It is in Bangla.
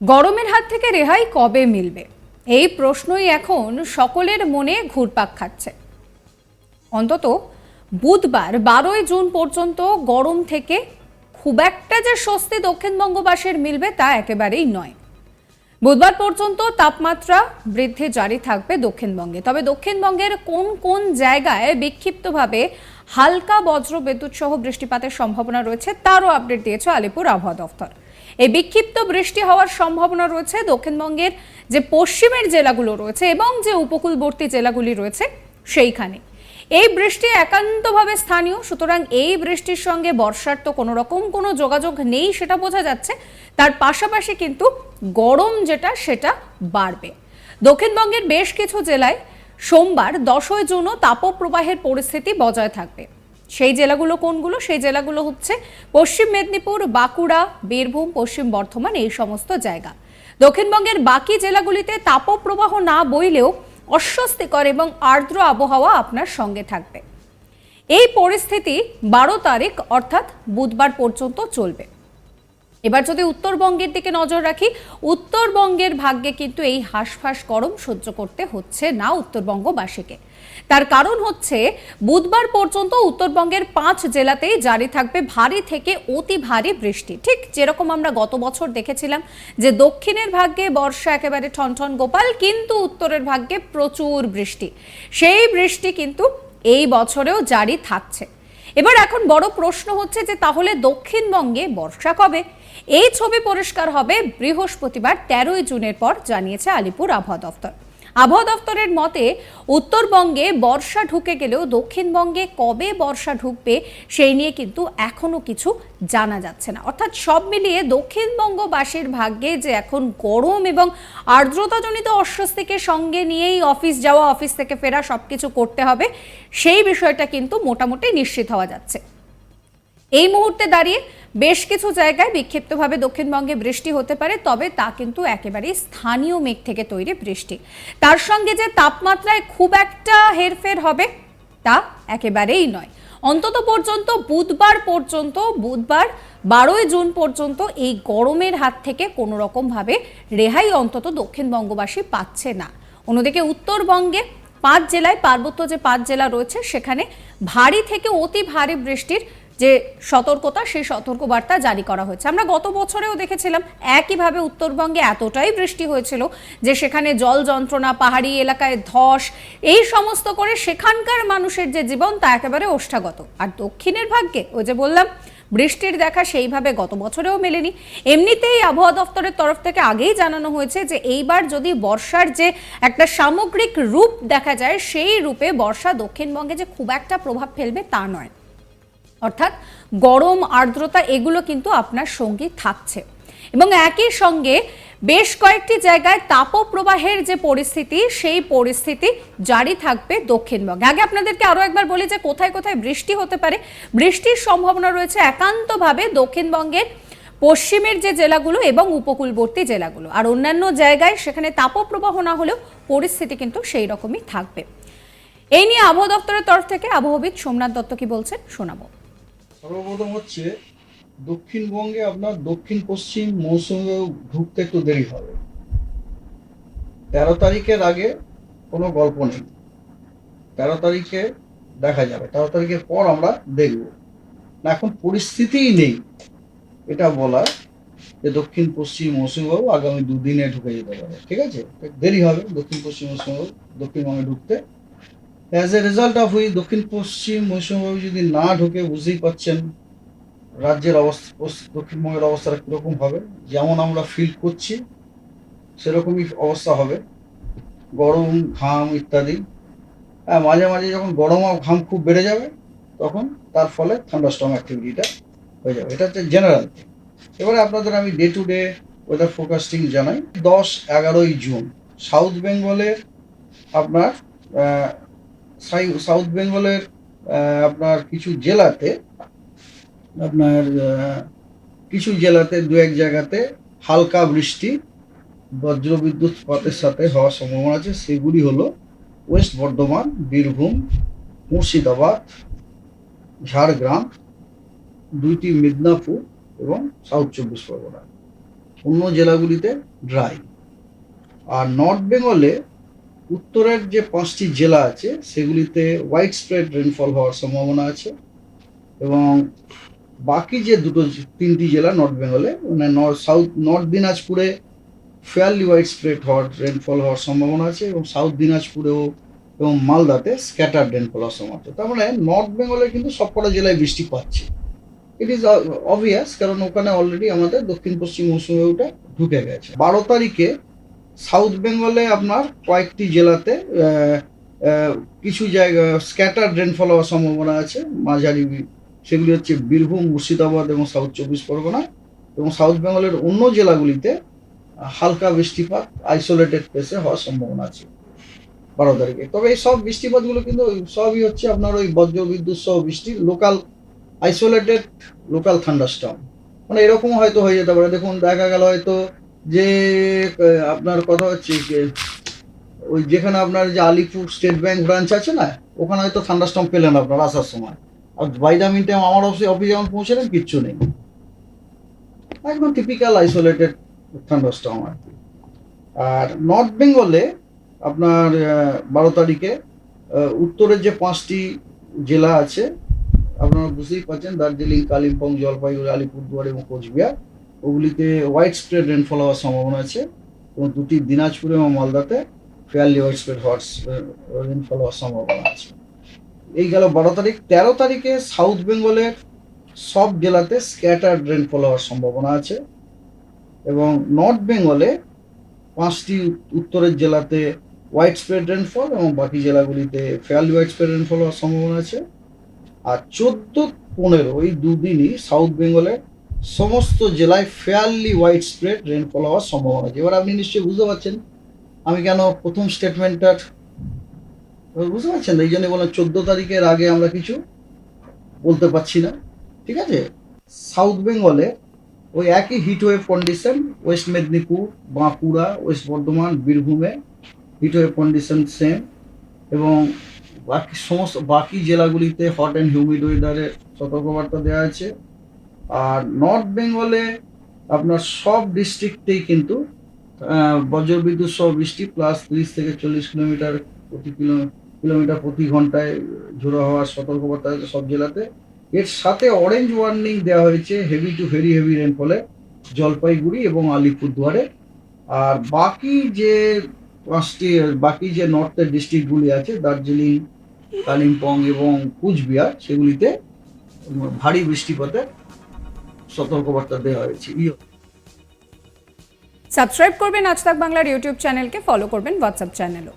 গরমের হাত থেকে রেহাই কবে মিলবে? এই প্রশ্নই এখন সকলের মনে ঘুরপাক খাচ্ছে। অন্তত বুধবার বারোই জুন পর্যন্ত গরম থেকে খুব একটা যে স্বস্তি দক্ষিণবঙ্গবাসীর মিলবে তা একেবারেই নয়। বুধবার পর্যন্ত তাপমাত্রা বৃদ্ধি জারি থাকবে দক্ষিণবঙ্গে। তবে দক্ষিণবঙ্গের কোন কোন জায়গায় বিক্ষিপ্তভাবে হালকা বজ্র বিদ্যুৎ সহ বৃষ্টিপাতের সম্ভাবনা রয়েছে তারও আপডেট দিয়েছে আলিপুর আবহাওয়া দফতর। এই বিক্ষিপ্ত বৃষ্টি হওয়ার সম্ভাবনা রয়েছে। দক্ষিণবঙ্গের যে পশ্চিমের জেলাগুলো রয়েছে এবং যে উপকূলবর্তী জেলাগুলি রয়েছে, সেইখানে। এই বৃষ্টি একান্তভাবে স্থানীয়, সুতরাং এই বৃষ্টির সঙ্গে বর্ষার তো কোনো রকম কোনো যোগাযোগ নেই সেটা বোঝা যাচ্ছে। তার পাশাপাশি কিন্তু গরম যেটা, সেটা বাড়বে। দক্ষিণবঙ্গের বেশ কিছু জেলায় সোমবার দশই জুনও তাপপ্রবাহের পরিস্থিতি বজায় থাকবে। সেই জেলাগুলো কোনগুলো? সেই জেলাগুলো হচ্ছে পশ্চিম মেদিনীপুর, বাঁকুড়া, বীরভূম, পশ্চিম বর্ধমান এই সমস্ত জায়গা। দক্ষিণবঙ্গের বাকি জেলাগুলিতে তাপপ্রবাহ না বইলেও অস্বস্তিকর এবং আর্দ্র আবহাওয়া আপনার সঙ্গে থাকবে। এই পরিস্থিতি বারো তারিখ, অর্থাৎ বুধবার পর্যন্ত চলবে। এবার যদি উত্তরবঙ্গের দিকে নজর রাখি, উত্তরবঙ্গের ভাগ্যে কিন্তু এই হাঁসফাঁস গরম সহ্য করতে হচ্ছে না উত্তরবঙ্গবাসীকে। তার কারণ হচ্ছে, বুধবার পর্যন্ত উত্তরবঙ্গের পাঁচ জেলাতেই জারি থাকবে ভারী থেকে অতি ভারী বৃষ্টি। ঠিক যেরকম আমরা গত বছর দেখেছিলাম যে দক্ষিণের ভাগ্যে বর্ষা একেবারে ঠনঠন গোপাল, কিন্তু উত্তরের ভাগ্যে প্রচুর বৃষ্টি। সেই বৃষ্টি কিন্তু এই বছরেও জারি থাকছে। এবার এখন বড় প্রশ্ন হচ্ছে যে, তাহলে দক্ষিণবঙ্গে বর্ষা কবে? এই ছবি পরিষ্কার হবে বৃহস্পতিবার, তেরোই জুনের পর, জানিয়েছে আলিপুর আবহাওয়া দফতর আবহাওয়া দফতরের মতে, উত্তরবঙ্গে বর্ষা ঢুকে গেলেও দক্ষিণবঙ্গে কবে বর্ষা ঢুকবে সেই নিয়ে কিন্তু এখনও কিছু জানা যাচ্ছে না। অর্থাৎ সব মিলিয়ে দক্ষিণবঙ্গবাসীর ভাগ্যে যে এখন গরম এবং আর্দ্রতাজনিত অস্বস্তিকে সঙ্গে নিয়েই অফিস যাওয়া, অফিস থেকে ফেরা সবকিছু করতে হবে, সেই বিষয়টা কিন্তু মোটামুটি নিশ্চিত হওয়া যাচ্ছে। এই মুহূর্তে দাঁড়িয়ে বেশ কিছু জায়গায় বিক্ষিপ্তভাবে দক্ষিণবঙ্গে বৃষ্টি হতে পারে, তবে তা কিন্তু একেবারেই স্থানীয় মেঘ থেকে তৈরি বৃষ্টি। তার সঙ্গে যে তাপমাত্রায় খুব একটা হেরফের হবে, তা একেবারেই নয়। অন্তত পর্যন্ত বুধবার পর্যন্ত, বুধবার বারোই জুন পর্যন্ত এই গরমের হাত থেকে কোনো রকমভাবে রেহাই অন্তত দক্ষিণবঙ্গবাসী পাচ্ছে না। অন্যদিকে উত্তরবঙ্গে পাঁচ জেলায়, পার্বত্য যে পাঁচ জেলা রয়েছে, সেখানে ভারী থেকে অতি ভারী বৃষ্টির যে সতর্কতা, সেই সতর্কবার্তা জারি করা হয়েছে। আমরা গত বছরেও দেখেছিলাম একইভাবে উত্তরবঙ্গে এতটাই বৃষ্টি হয়েছিল যে সেখানে জল যন্ত্রণা, পাহাড়ি এলাকায় ধস, এই সমস্ত করে সেখানকার মানুষের যে জীবন তা একেবারে ওষ্ঠাগত। আর দক্ষিণের ভাগ্যে, ওই যে বললাম, বৃষ্টির দেখা সেইভাবে গত বছরেও মেলেনি। এমনিতেই আবহাওয়া দপ্তরের তরফ থেকে আগেই জানানো হয়েছে যে এইবার যদি বর্ষার যে একটা সামগ্রিক রূপ দেখা যায়, সেই রূপে বর্ষা দক্ষিণবঙ্গে যে খুব একটা প্রভাব ফেলবে তা নয়। অর্থাৎ গরম, আর্দ্রতা, এগুলো কিন্তু আপনার সঙ্গী থাকছে। এবং একই সঙ্গে বেশ কয়েকটি জায়গায় তাপপ্রবাহের যে পরিস্থিতি, সেই পরিস্থিতি জারি থাকবে দক্ষিণবঙ্গে। আগে আপনাদেরকে আরও একবার বলি যে কোথায় কোথায় বৃষ্টি হতে পারে। বৃষ্টির সম্ভাবনা রয়েছে একান্তভাবে দক্ষিণবঙ্গের পশ্চিমের যে জেলাগুলো এবং উপকূলবর্তী জেলাগুলো। আর অন্যান্য জায়গায় সেখানে তাপপ্রবাহ না হলেও পরিস্থিতি কিন্তু সেই রকমই থাকবে। এই নিয়ে আবহাওয়া দপ্তরের তরফ থেকে আবহাওয়াবিদ সোমনাথ দত্ত কি বলছেন শোনাবো। সর্বপ্রথম হচ্ছে, দক্ষিণবঙ্গে আপনার দক্ষিণ পশ্চিম মৌসুমে ঢুকতে একটু দেরি হবে। তেরো তারিখের আগে কোনো গল্প নেই। তেরো তারিখে দেখা যাবে। তেরো তারিখের পর আমরা দেখব। না, এখন পরিস্থিতিই নেই। এটা বলা যে দক্ষিণ পশ্চিম মৌসুমবাবু আগামী দুদিনে ঢুকে যেতে পারে। ঠিক আছে? দেরি হবে দক্ষিণ পশ্চিম মৌসুমবাবু দক্ষিণবঙ্গে ঢুকতে অ্যাজ এ রেজাল্ট অফ ওই দক্ষিণ পশ্চিম মৌসুমবাবু যদি না ঢুকে বুঝতেই পারছেন রাজ্যের অবস্থা দক্ষিণবঙ্গের অবস্থাটা কীরকম হবে, যেমন আমরা ফিল করছি, সেরকমই অবস্থা হবে। গরম, ঘাম ইত্যাদি। হ্যাঁ মাঝে মাঝে যখন গরম ঘাম খুব বেড়ে যাবে, তখন তার ফলে থান্ডারস্টর্ম অ্যাক্টিভিটিটা হয়ে যাবে। এটা হচ্ছে জেনারেল এবারে আপনাদের আমি day to day weather forecasting জানাই। দশ এগারোই জুন সাউথ বেঙ্গলের আপনার সাউথ বেঙ্গলের আপনার কিছু জেলাতে, আপনার কিছু জেলাতে দু এক জায়গাতে হালকা বৃষ্টি, বজ্রবিদ্যুৎ পাতের সাথে হওয়ার সম্ভাবনা আছে। সেগুলি হলো ওয়েস্ট বর্ধমান, বীরভূম, মুর্শিদাবাদ, ঝাড়গ্রাম, দুইটি মিদনাপুর এবং সাউথ চব্বিশ পরগনা। অন্য জেলাগুলিতে ড্রাই। আর নর্থ বেঙ্গলে উত্তরের যে পাঁচটি জেলা আছে, সেগুলিতে হোয়াইট স্প্রেড রেনফল হওয়ার সম্ভাবনা আছে এবং বাকি যে দুটো, তিনটি জেলা নর্থ বেঙ্গলে মানে নর্থ সাউথ নর্থ দিনাজপুরে ফেয়ারলি হোয়াইট স্প্রেড হওয়ার রেনফল হওয়ার সম্ভাবনা আছে এবং সাউথ দিনাজপুরেও এবং মালদাতে স্ক্যাটার রেনফল হওয়ার সম্ভাবনা আছে। তার মানে নর্থ বেঙ্গলে কিন্তু সবকটা জেলায় বৃষ্টি পাচ্ছে। ইট ইজ অবভিয়াস কারণ ওখানে অলরেডি আমাদের দক্ষিণ পশ্চিম মৌসুমে ওটা ঢুকে গেছে। বারো তারিখে সাউথ বেঙ্গলে আপনার কয়েকটি জেলাতে কিছু জায়গা, স্ক্যাটার রেনফল হওয়ার সম্ভাবনা আছে। মাঝারি সেগুলি হচ্ছে বীরভূম, মুর্শিদাবাদ এবং সাউথ চব্বিশ পরগনা এবং সাউথ বেঙ্গলের অন্য জেলাগুলিতে হালকা বৃষ্টিপাত আইসোলেটেড প্লেসে হওয়ার সম্ভাবনা আছে বারো তারিখে। তবে এই সব বৃষ্টিপাতগুলো কিন্তু সবই হচ্ছে আপনার ওই বজ্র বিদ্যুৎ সহ বৃষ্টি লোকাল আইসোলেটেড লোকাল থান্ডারস্টর্ম মানে এরকম হয়তো হয়ে যেতে পারে। দেখুন, দেখা গেল হয়তো যে আপনার কথা হচ্ছে যে, ওই যেখানে আপনার যে আলিপুর স্টেট ব্যাংক ব্রাঞ্চ আছে না, ওখানে হয়তো থান্ডারস্টর্ম পেলেন আপনার আসার সময়। আর বাই দ্য মিন টাইম আমার অফিসে অফিসে যখন পৌঁছলেন, কিচ্ছু নেই। একদম টিপিক্যাল আইসোলেটেড থান্ডারস্টর্ম আর কি। আর নর্থ বেঙ্গলে আপনার বারো তারিখে উত্তরের যে পাঁচটি জেলা আছে, আপনারা বুঝতেই পারছেন, দার্জিলিং, কালিম্পং, জলপাইগুড়ি, আলিপুরদুয়ার এবং কোচবিহার। ওগুলিতে হোয়াইট স্প্রেড রেনফল হওয়ার সম্ভাবনা আছে এবং দুটি দিনাজপুর এবং মালদাতে ফেয়ারলি হোয়াইট স্প্রেড হওয়ার রেনফল হওয়ার সম্ভাবনা আছে। এই গেল বারো তারিখ। তেরো তারিখে সাউথ বেঙ্গলের সব জেলাতে স্ক্যাটার্ড রেনফল হওয়ার সম্ভাবনা আছে এবং নর্থ বেঙ্গলে পাঁচটি উত্তরের জেলাতে হোয়াইট স্প্রেড রেনফল এবং বাকি জেলাগুলিতে ফেয়ারলি হোয়াইট স্প্রেড রেনফল হওয়ার সম্ভাবনা আছে। আর চোদ্দ, পনেরো এই দুদিনই সাউথ বেঙ্গলের সমস্ত জেলায় ফেয়ারলি ওয়াইড স্প্রেড রেনফল হওয়ার সম্ভাবনা আছে। এবার আপনি নিশ্চয়ই বুঝতে পারছেন, আমি কেন প্রথম স্টেটমেন্টটার বুঝতে পারছেন এই জন্য বললাম চোদ্দ তারিখের আগে আমরা কিছু বলতে পারছি না। ঠিক আছে? সাউথ বেঙ্গলে ওই একই heat wave condition west Medinipur Bankura west Bardhaman বীরভূমে হিট ওয়েভ কন্ডিশন সেম এবং বাকি সমস্ত, বাকি জেলাগুলিতে হট অ্যান্ড হিউমিড ওয়েদারের সতর্কবার্তা দেওয়া আছে। আর নর্থ বেঙ্গলে আপনার সব ডিস্ট্রিক্টেই কিন্তু বজ্রবিদ্যুৎ সহ বৃষ্টি প্লাস তিরিশ থেকে চল্লিশ কিলোমিটার প্রতি কিলো, কিলোমিটার প্রতি ঘন্টায় ঝোড়ো হওয়ার সতর্কবার্তা আছে সব জেলাতে। এর সাথে অরেঞ্জ ওয়ার্নিং দেওয়া হয়েছে হেভি টু ভেরি হেভি রেনফলে জলপাইগুড়ি এবং আলিপুরদুয়ারে। আর বাকি যে পাঁচটি, বাকি যে নর্থের ডিস্ট্রিক্টগুলি আছে, দার্জিলিং, কালিম্পং এবং কুচবিহার, সেগুলিতে ভারী বৃষ্টিপাতের সতর্কবার্তা দেওয়া হয়েছে। সাবস্ক্রাইব করবেন আজ তাক বাংলার ইউটিউব চ্যানেলকে ফলো করবেন হোয়াটসঅ্যাপ চ্যানেলও।